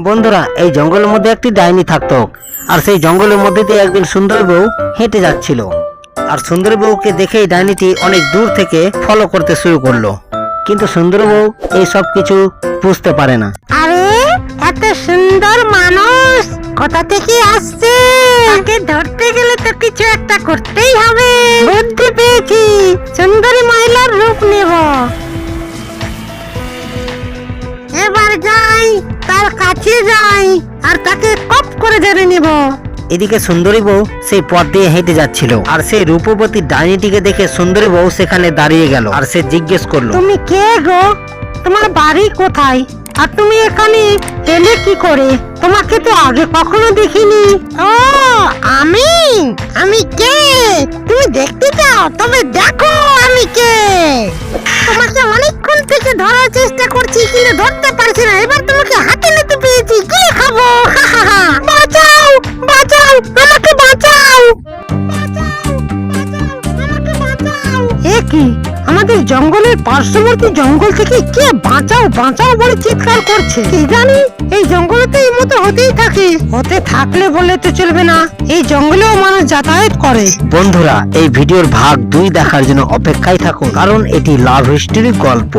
বন্ধুরা, এই জঙ্গলের মধ্যে একটি ডাইনি থাকতো। আর সেই জঙ্গলের মধ্যে দিয়ে একদিন সুন্দর বউ হেঁটে যাচ্ছিল। আর সুন্দর বউকে দেখে ডাইনিটি অনেক দূর থেকে ফলো করতে শুরু করল। কিন্তু সুন্দর বউ এই সব কিছু বুঝতে পারে না। আরে, এত সুন্দর মানুষ! কোথা থেকে আসছে? তাকে ধরতে গেলে তো কিছু একটা করতেই হবে। বুদ্ধি পেয়েছি। সুন্দরী মহিলার রূপ নেব। এবার যাই। তার কাছে যাই আর তাকে কপ করে জেনে নেব। এদিকে সুন্দরী বউ সেই পথ দিয়ে হেঁটে যাচ্ছিল আর সেই রূপবতী ডাইনিটিকে দেখে সুন্দরী বউ সেখানে দাঁড়িয়ে গেল আর সে জিজ্ঞেস করল তুমি কে গো? তোমার বাড়ি কোথায়? আর তুমি এখানে এলে কি করে? তোমাকে তো আগে কখনো দেখিনি। ও আমি? আমি কে? তুমি দেখতে চাও? তবে দেখো আমি কে। তোমাকে অনেকক্ষণ থেকে ধরার চেষ্টা করছি কিন্তু ধরতে পারছি না। এবার কি? আমাদের জঙ্গলের পার্শ্ববর্তী জঙ্গল থেকে কে বাঁচাও বাঁচাও বলে চিৎকার করছে? কি জানি? এই জঙ্গলে তো এই মতো হতেই থাকে। হতে থাকলে বলে তো চলবে না। এই জঙ্গলেও মানুষ যাতায়াত করে। বন্ধুরা, এই ভিডিওর ভাগ দুই দেখার জন্য অপেক্ষায় থাকুন, কারণ এটি লাভ হিস্টোরি গল্প।